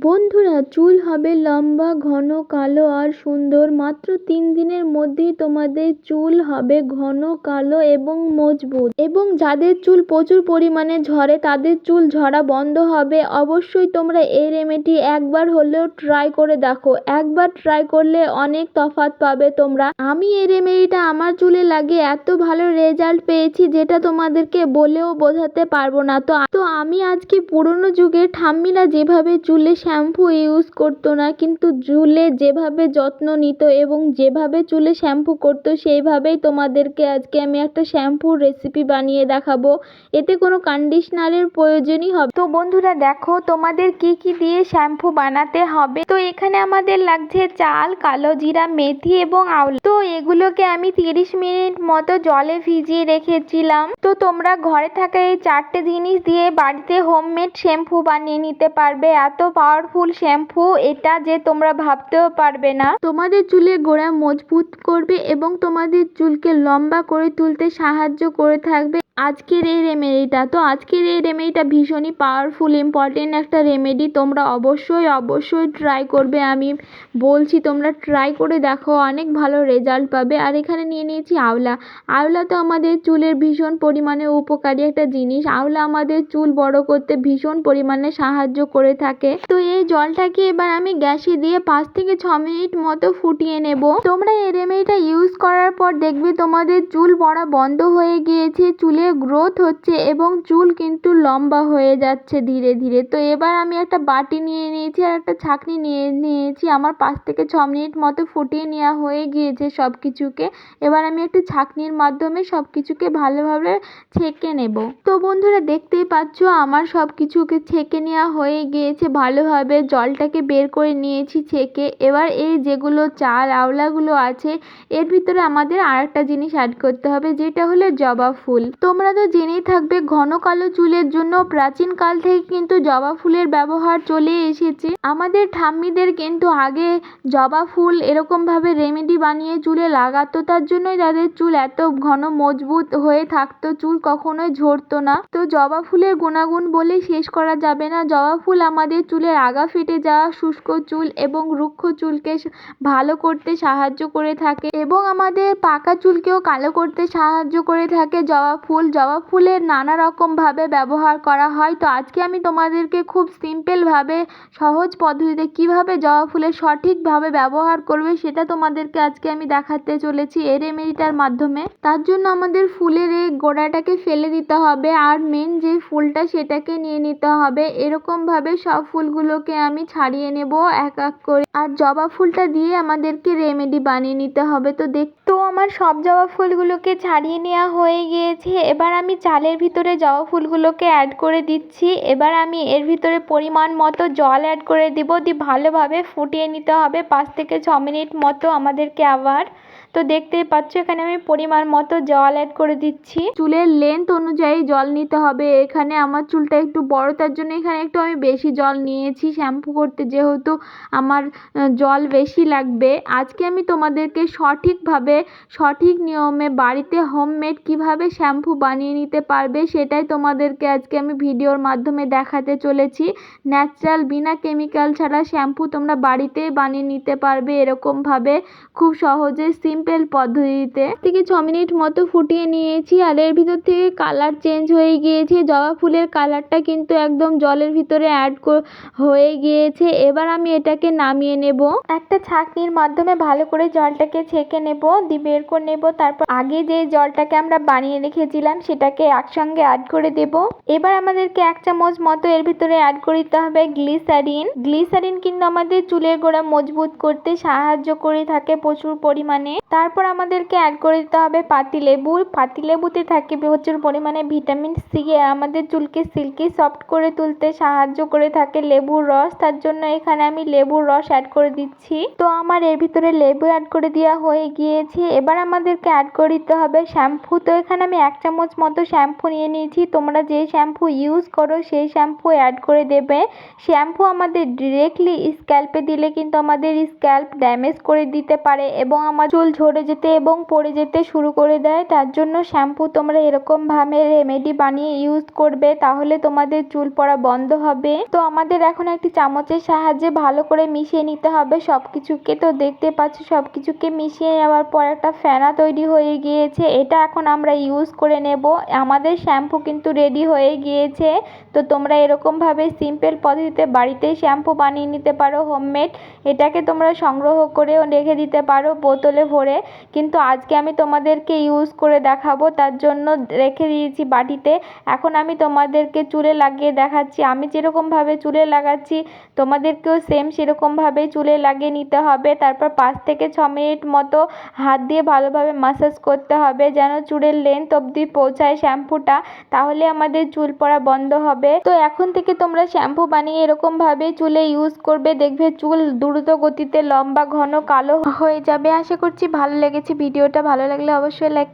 বন্ধুরা, চুল হবে লম্বা, ঘন, কালো আর সুন্দর। মাত্র তিন দিনের মধ্যেই তোমাদের চুল হবে ঘন, কালো এবং মজবুত। এবং যাদের চুল প্রচুর পরিমাণে ঝরে, তাদের চুল ঝরা বন্ধ হবে। অবশ্যই তোমরা এই রেমেডি একবার হলেও ট্রাই করে দেখো। একবার ট্রাই করলে অনেক তফাৎ পাবে তোমরা। আমি এই রেমেডিটা আমার চুলে লাগে এত ভালো রেজাল্ট পেয়েছি যেটা তোমাদেরকে বলেও বোঝাতে পারব না। তো তো আমি আজকে পুরনো যুগের ঠাম্মিরা যেভাবে চুলে শ্যাম্পু ইউজ করতো না, কিন্তু চুলে যেভাবে যত্ন নিত এবং যেভাবে চুলে শ্যাম্পু করতো, সেইভাবেই তোমাদেরকে আজকে আমি একটা শ্যাম্পুর রেসিপি বানিয়ে দেখাবো। এতে কোনো কন্ডিশনারের প্রয়োজনই হবে। তো বন্ধুরা দেখো, তোমাদের কি কি দিয়ে শ্যাম্পু বানাতে হবে? তো এখানে আমাদের লাগছে চাল, কালো জিরা, মেথি এবং আউল। তো এগুলোকে আমি তিরিশ মিনিট মতো জলে ভিজিয়ে রেখেছিলাম। তো তোমরা ঘরে থাকা এই চারটে জিনিস দিয়ে বাড়িতে হোমমেড শ্যাম্পু বানিয়ে নিতে পারবে। এত পাওয়ারফুল শ্যাম্পু এটা যে তোমরা ভাবতেও পারবে না। তোমাদের চুলের গোড়া মজবুত করবে এবং তোমাদের চুলকে লম্বা করে তুলতে সাহায্য করে থাকবে। আজকের এই রেমেডিটা তো আজকের এই রেমেডিটা ভীষণই পাওয়ারফুল ইম্পর্টেন্ট একটা রেমেডি তোমরা অবশ্যই অবশ্যই ট্রাই করবে। আমি বলছি, তোমরা ট্রাই করে দেখো, অনেক ভালো রেজাল্ট পাবে। আর এখানে নিয়ে নিয়েছি আওলা। আওলা তো আমাদের চুলের ভীষণ পরিমাণে উপকারী একটা জিনিস। আওলা আমাদের চুল বড় করতে ভীষণ পরিমাণে সাহায্য করে থাকে। তো এই জলটাকে এবার আমি গ্যাসে দিয়ে পাঁচ থেকে ছ মিনিট মতো ফুটিয়ে নেব। তোমরা এই রেমেডিটা ইউজ করার পর দেখবে তোমাদের চুল পড়া বন্ধ হয়ে গিয়েছে। চুলের গ্রোথ হচ্ছে এবং চুল কিন্তু লম্বা হয়ে যাচ্ছে ধীরে ধীরে। তো এবার আমি একটা বাটি নিয়ে নিয়েছি আর একটা ছাঁকনি নিয়ে নিয়েছি। আমার পাঁচ থেকে ছ মিনিট মতো ফুটিয়ে নেওয়া হয়ে গিয়েছে সব কিছুকে এবার আমি একটু ছাঁকনির মাধ্যমে সব কিছুকে ভালোভাবে ছেঁকে নেব। তো বন্ধুরা, দেখতেই পাচ্ছ আমার সব কিছুকে ছেঁকে নেওয়া হয়ে গিয়েছে। ভালোভাবে জলটাকে বের করে নিয়েছি ছেঁকে। এবার এই যেগুলো চাল, আওলাগুলো আছে, এর ভিতরে আমাদের আর একটা জিনিস অ্যাড করতে হবে, যেটা হলো জবা ফুল। তোমরা তো জেনেই থাকবে, ঘন কালো চুলের জন্য প্রাচীন কাল থেকে কিন্তু জবা ফুলের ব্যবহার চলে এসেছে। আমাদের ঠাম্মিদের কিন্তু আগে জবা ফুল এরকমভাবে রেমেডি বানিয়ে চুলে লাগাতো, তার জন্যই তাদের চুল এত ঘন মজবুত হয়ে থাকতো, চুল কখনোই ঝরতো না। তো জবা ফুলের গুণাগুণ বলে শেষ করা যাবে না। জবা ফুল আমাদের চুলের আগা ফেটে যাওয়া শুষ্ক চুল এবং রুক্ষ চুলকে ভালো করতে সাহায্য করে থাকে এবং আমাদের পাকা চুলকেও কালো করতে সাহায্য করে থাকে জবা ফুল। জবা ফুলের নানা রকমভাবে ব্যবহার করা হয়। তো আজকে আমি তোমাদেরকে খুব সিম্পলভাবে সহজ পদ্ধতিতে কীভাবে জবা ফুলের সঠিকভাবে ব্যবহার করবে সেটা তোমাদেরকে আজকে আমি দেখাতে চলেছি এই রেমেডিটার মাধ্যমে। তার জন্য আমাদের ফুলের এই গোড়াটাকে ফেলে দিতে হবে আর মেন যে ফুলটা সেটাকে নিয়ে নিতে হবে। এরকমভাবে সব ফুলগুলোকে আমি ছাড়িয়ে নেব এক এক করে। আর জবা ফুলটা দিয়ে আমাদেরকে রেমেডি বানিয়ে নিতে হবে। তো দেখ তো আমার সব জবা ফুলগুলোকে ছাড়িয়ে নেওয়া হয়ে গিয়েছে। এবার আমি চালের ভিতরে জবা ফুলগুলোকে অ্যাড করে দিচ্ছি। এবার আমি এর ভিতরে পরিমাণ মতো জল অ্যাড করে দিব। দিয়ে ভালোভাবে ফুটিয়ে নিতে হবে পাঁচ থেকে ছ মিনিট মতো আমাদেরকে আবার। তো দেখতেই পাচ্ছ, এখানে আমি পরিমাণ মতো জল অ্যাড করে দিচ্ছি। চুলের লেন্থ অনুযায়ী জল নিতে হবে। এখানে আমার চুলটা একটু বড়, তার জন্য এখানে একটু আমি বেশি জল নিয়েছি। শ্যাম্পু করতে যেহেতু আমার জল বেশি লাগবে। আজকে আমি তোমাদেরকে সঠিকভাবে, সঠিক নিয়মে বাড়িতে হোমমেড কীভাবে শ্যাম্পু বানিয়ে নিতে পারবে, সেটাই তোমাদেরকে আজকে আমি ভিডিওর মাধ্যমে দেখাতে চলেছি। ন্যাচারাল বিনা কেমিক্যাল ছাড়া শ্যাম্পু তোমরা বাড়িতেই বানিয়ে নিতে পারবে এরকমভাবে খুব সহজে, সিম্পল পদ্ধতিতে। থেকে ছ মিনিট মতো ফুটিয়ে নিয়েছি আর এর ভিতর থেকে কালার চেঞ্জ হয়ে গিয়েছে। জবা ফুলের কালারটা কিন্তু একদম জলের ভিতরে অ্যাড হয়ে গিয়েছে। এবার আমি এটাকে নামিয়ে নেব। একটা ছাঁকনির মাধ্যমে ভালো করে জলটাকে ছেঁকে নেব, দিয়ে বের করে নেব, তারপর আগে যে জলটাকে আমরা বানিয়ে রেখেছিলাম সেটাকে একসঙ্গে অ্যাড করে দেব। এবার আমাদেরকে এক চামচ মতো এর ভিতরে অ্যাড করে দিতে হবে গ্লিসারিন গ্লিসারিন কিন্তু আমাদের চুলের গোড়া মজবুত করতে সাহায্য করে থাকে প্রচুর পরিমাণে। তারপর আমাদেরকে অ্যাড করে দিতে হবে পাতিলেবু পাতিলেবুতে থাকে প্রচুর পরিমাণে ভিটামিন সি আমাদের চুলকে সিল্কি সফট করে তুলতে সাহায্য করে থাকে লেবুর রস। তার জন্য এখানে আমি লেবুর রস অ্যাড করে দিচ্ছি। তো আমার এর ভিতরে লেবু অ্যাড করে দেওয়া হয়ে গিয়েছে। এবার আমাদেরকে অ্যাড করে দিতে হবে শ্যাম্পু তো এখানে আমি এক চামচ মতো শ্যাম্পু নিয়ে নিয়েছি। তোমরা যে শ্যাম্পু ইউজ করো, সেই শ্যাম্পু অ্যাড করে দেবে। শ্যাম্পু আমাদের ডিরেক্টলি স্ক্যাল্পে দিলে কিন্তু আমাদের স্ক্যাল্প ড্যামেজ করে দিতে পারে এবং আমার চুল ঝরে যেতে এবং পড়ে যেতে শুরু করে দেয়। তার জন্য শ্যাম্পু তোমরা এরকমভাবে রেমেডি বানিয়ে ইউজ করবে, তাহলে তোমাদের চুল পড়া বন্ধ হবে। তো আমাদের এখন একটি চামচের সাহায্যে ভালো করে মিশিয়ে নিতে হবে। সব কিছুকে তো দেখতে পাচ্ছ সব কিছুকে মিশিয়ে নেওয়ার পর একটা ফেনা তৈরি হয়ে গিয়েছে। এটা এখন আমরা ইউজ করে নেব। আমাদের শ্যাম্পু কিন্তু রেডি হয়ে গিয়েছে। তো তোমরা এরকমভাবে সিম্পল পদ্ধতিতে বাড়িতেই শ্যাম্পু বানিয়ে নিতে পারো হোমমেড এটাকে তোমরা সংগ্রহ করেও রেখে দিতে পারো বোতলে ভরে। কিন্তু আজকে আমি তোমাদেরকে ইউজ করে দেখাবো, তার জন্য রেখে দিয়েছি বাটিতে। এখন আমি তোমাদেরকে চুলে লাগিয়ে দেখাচ্ছি। আমি যেরকমভাবে চুলে লাগাচ্ছি, তোমাদেরকেও সেম সেরকমভাবেই চুলে লাগিয়ে নিতে হবে। তারপর পাঁচ থেকে ছ মিনিট মতো হাত দিয়ে ভালোভাবে মাসাজ করতে হবে যেন চুলের লেন্থ অবধি পৌঁছায় শ্যাম্পুটা, তাহলে আমাদের চুল পড়া বন্ধ হবে। তো এখন থেকে তোমরা শ্যাম্পু বানিয়ে এরকম এরকমভাবে চুলে ইউজ করবে, দেখবে চুল দ্রুত গতিতে লম্বা, ঘন, কালো হয়ে যাবে। আশা করছি ভালো লেগেছে। ভিডিওটা ভালো লাগলে অবশ্যই লাইক